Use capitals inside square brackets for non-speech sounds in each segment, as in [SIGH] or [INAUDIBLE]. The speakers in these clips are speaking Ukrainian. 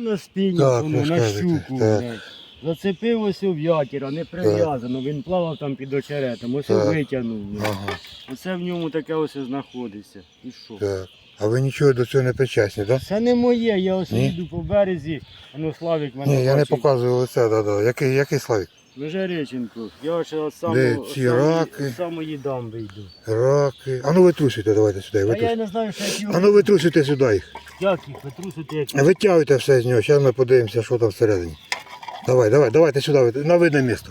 На спині, Так, воно, ви на щуку. так. блядь. Зацепив ось у в'ятіра, не прив'язано, він плавав там під очеретом, ось Так. витягнув. блядь. Ага, Оце в ньому таке ось і знаходиться. І що? так. А ви нічого до цього не причасні, так? Це не моє, я ось Ні? їду по березі, а ну Славік мене Ні, я не показую лице, да, да. Який, який Славік? Межереченко. Я ще от Де самого, ці раки? самої дамби йду. Раки. А ну витрусуйте, давайте сюди. А я Витрусуйте. не знаю, що як А його... ну витрусуйте сюди їх. Як їх витрусити, як Витягуйте все з нього, зараз ми подивимося, що там всередині. Давай, давай, давайте сюди, вит- на видне місто.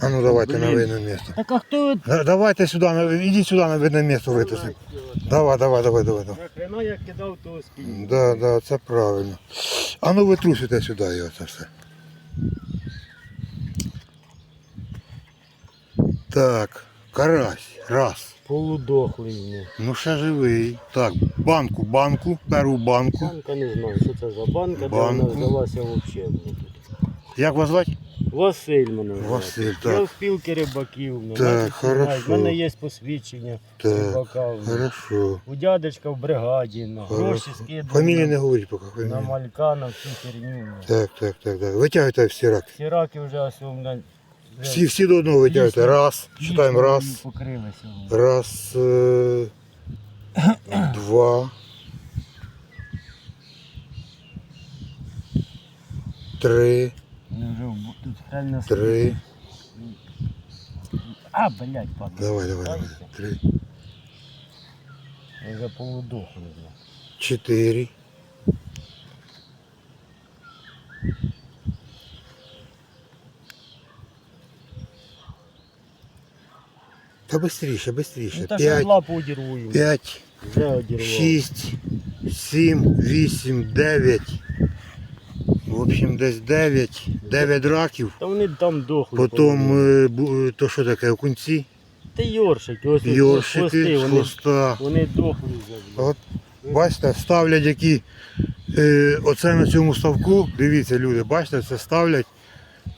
А ну давайте на Блін. видне місто. Так а хто от... Да- Давайте сюди, на- ідіть сюди на видне місто витрусимо. Давай, давай, давай, давай, давай. Нахрена я кидав того спільного? Да, да, це правильно. А ну витрусуйте сюди його це все. Так, карась, раз. Полудохлий. Ну ще живий. Так, банку, банку, першу банку. Банка не знаю, що це за банка, де Банку. вона взялася взагалі. Як вас звати? Василь мене звати. Василь, Я так. в спілки рибаків. ну, Так, навіть всі знають. хорошо. В мене є посвідчення Так, рибака. ну. хорошо. У дядечка в бригаді, на гроші Хорошо. Фамілії не говоріть поки на малька, на всю херню. ну. Так, так, так, так. Витягуйте всі раки. Всі раки вже ось у мене Всі, всі до одного витягуйте. Лісною- Раз, читаємо раз. Раз, е, два, три, три. А, блядь, падла. Давай, давай, давай. Три, Я вже полудохли. бля. чотири. Та Ну бистріше. та ще П'ять, лапу одірву. їм. п'ять, Вже одірвав. шість, сім, вісім, дев'ять. В общем, десь дев'ять. Дев'ять раків. Та вони там дохли. Потім, е, бу- е, то що таке, окунці, Та йоршики, ось йоршики хвости, з вони, хвоста. вони дохли вже. От, бачите, ставлять які. Е, оце на цьому ставку, дивіться, люди, бачите, це ставлять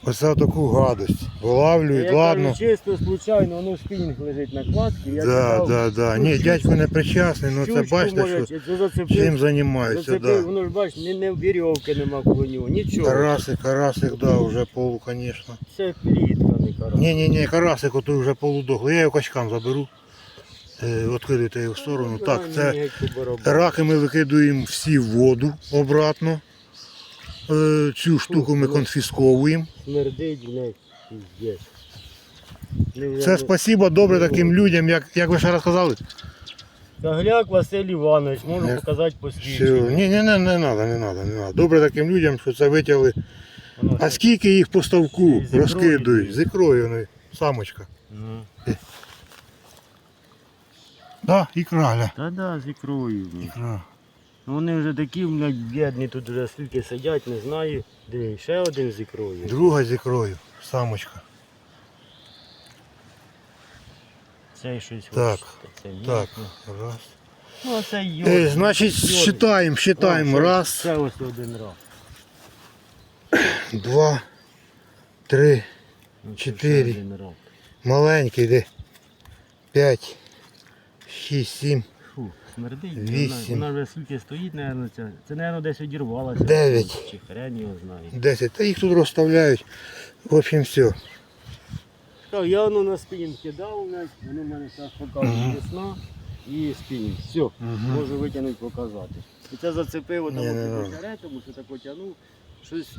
оце таку гадость. Вилавлюють, Я ладно. кажу, чисто, случайно, воно спінінг лежить на кладці. Я Да, да, да. ну, Ні, дядько не причасний, ну це бачите, що чи це чим займаються, да. воно ж бачиш, не, не вірьовки нема коло нього, нічого. Карасик, карасик, да, вже полу, звісно. Це плітка, не карась. Ні, ні, ні, карасик отой вже полудохлий. Я його качкам заберу. Е, Відкидайте його в сторону. Так, це ні, по барабану. раки ми викидуємо всі в воду обратно. Е, Цю штуку ми конфісковуємо. Смердить, блядь, піздець. Це спасибо добре таким людям, як, як ви ще раз казали. Гагляк Василь Іванович, можу Не- показати Все. посвідчення. Ні, ні, не, не треба, не треба, не треба. Добре таким людям, що це витягли. А скільки їх по ставку З ікрою розкидують? З ікрою вони, самочка. Ну. Да, ікра, гля. Та да, з ікрою. блядь. Ікра. Ну, Вони вже такі, блядь, бідні, тут вже скільки сидять, не знаю. Диви, ще один з ікрою. Друга з ікрою, самочка. Цей щось Так, хоче, це Так, м'ясо. раз. Ну, а це йод. Е, значить, считаємо, считаємо. Раз, Це ось один раз. [COUGHS] два, три, Ну, це Чотири. один раз. маленький, де. П'ять, шість, сім, Фу, смердить. Вісім. Вона, вона вже скільки стоїть, наверное, ця. Це, наверное, десь одірвалася. Дев'ять. Чи хрен його знає. десять. Та їх тут розставляють. В общем, все. Так, я воно на спінінг кидав, блядь, воно в мене зараз показує весна і спінінг. Все, можу витягнути, показати. І це зацепило там Ні, не от надо. під що так потягнув, щось